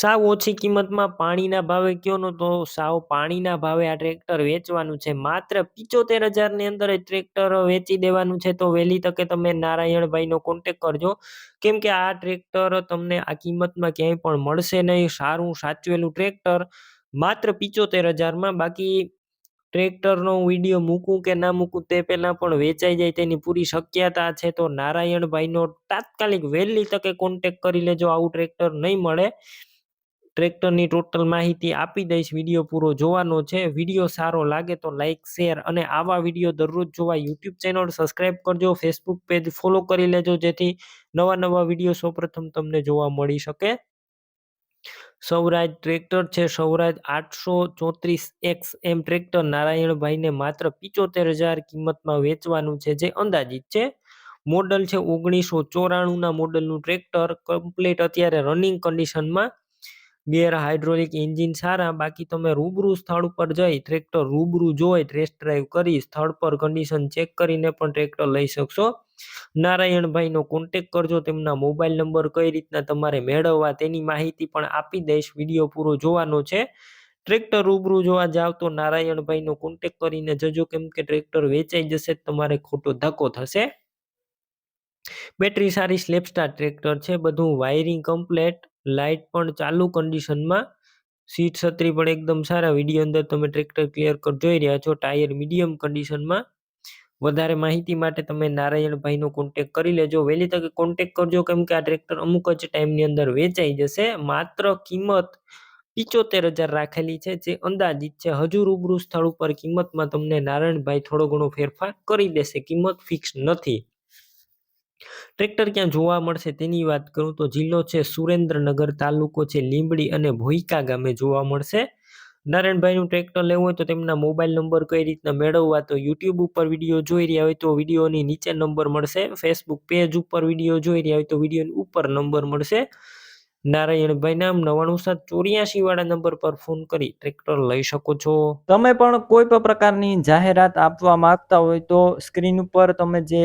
સાવ ઓછી કિંમતમાં પાણીના ભાવે કયો તો સાવ પાણીના ભાવે આ ટ્રેક્ટર વેચવાનું છે. માત્ર પિચોતેર હજારની અંદર ટ્રેક્ટર વેચી દેવાનું છે તો વહેલી તકે તમે નારાયણભાઈનો કોન્ટેક કરજો. કેમ કે આ ટ્રેક્ટર તમને આ કિંમતમાં ક્યાંય પણ મળશે નહીં. સારું સાચવેલું ટ્રેક્ટર માત્ર પિચોતેર હજારમાં. બાકી ટ્રેક્ટરનો વીડિયો મૂકું કે ના મૂકું તે પહેલાં પણ વેચાઈ જાય તેની પૂરી શક્યતા છે તો નારાયણભાઈનો તાત્કાલિક વહેલી તકે કોન્ટેક કરી લેજો. આવું ટ્રેક્ટર નહીં મળે. ટ્રેક્ટરની ટોટલ માહિતી આપી દઈશ વીડિયો પૂરો જોવાનો છે. વીડિયો સારો લાગે તો લાઇક શેર અને આવા વીડિયો દરરોજ જોવા યુટ્યુબ ચેનલ સબસ્ક્રાઈબ કરજો ફેસબુક પેજ ફોલો કરી લેજો, જેથી નવા નવા વીડિયો સૌપ્રથમ તમને જોવા મળી શકે. સૌરાજ ટ્રેક્ટર છે, સૌરાજ આઠસો ચોત્રીસ એક્સ એમ ટ્રેક્ટર નારાયણભાઈને માત્ર પિચોતેર હજાર કિંમતમાં વેચવાનું છે, જે અંદાજિત છે. મોડલ છે ઓગણીસો ચોરાણુંના મોડલનું ટ્રેક્ટર કમ્પ્લીટ અત્યારે રનિંગ કન્ડિશનમાં ગેર હાઇડ્રોલિક એન્જિન સારા, બાકી તમે રૂબરૂ સ્થળ ઉપર જઈ ટ્રેક્ટર રૂબરૂ જોઈ ટેસ્ટ ડ્રાઈવ કરી સ્થળ પર કન્ડિશન ચેક કરીને પણ ટ્રેક્ટર લઈ શકશો. નારાયણભાઈનો કોન્ટેક કરજો, તેમના મોબાઈલ નંબર કઈ રીતના તમારે મેળવવા તેની માહિતી પણ આપી દઈશ. વીડિયો પૂરો જોવાનો છે. ટ્રેક્ટર રૂબરૂ જોવા જાવ તો નારાયણભાઈનો કોન્ટેક કરીને જજો, કેમ કે ટ્રેક્ટર વેચાઈ જશે તમારે ખોટો ધક્કો થશે. બેટરી સારી સ્લેપસ્ટાર ટ્રેક્ટર છે, બધું વાયરિંગ કમ્પ્લેટ લાઇટ પણ ચાલુ કન્ડિશનમાં સીટ છત્રી પણ એકદમ સારા વીડિયો અંદર તમે ટ્રેક્ટર ક્લિયર કટ જોઈ રહ્યા છો. ટાયર મીડિયમ કન્ડિશનમાં વધારે માહિતી માટે તમે નારાયણભાઈનો કોન્ટેક કરી લેજો. વહેલી તકે કોન્ટેક કરજો, કેમ કે આ ટ્રેક્ટર અમુક જ ટાઈમની અંદર વેચાઈ જશે. માત્ર કિંમત પિચોતેર હજાર રાખેલી છે, જે અંદાજિત છે. હજુ રૂબરૂ સ્થળ ઉપર કિંમતમાં તમને નારાયણભાઈ થોડો ઘણો ફેરફાર કરી દેશે. કિંમત ફિક્સ નથી. ટ્રેક્ટર ક્યાં જોવા મળશે તેની વાત કરું તો જિલ્લો છે સુરેન્દ્રનગર, તાલુકો છે લીંબડી અને ભોઈકા ગામે જોવા મળશે. નારાયણભાઈનું ટ્રેક્ટર લેવું હોય તો તેમના મોબાઈલ નંબર કઈ રીતના મેળવવા તો યુટ્યુબ ઉપર વીડિયો જોઈ રહ્યા હોય તો વિડીયોની નીચે નંબર મળશે, ફેસબુક પેજ ઉપર વીડિયો જોઈ રહ્યા હોય તો વિડીયોની ઉપર નંબર મળશે. નારાયણભાઈ નામ નવાણું સાત ચોર્યાસી વાળા નંબર પર ફોન કરી ટ્રેક્ટર લઈ શકો છો. તમે પણ કોઈ પણ પ્રકારની જાહેરાત આપવા માંગતા હોય તો સ્ક્રીન ઉપર તમે જે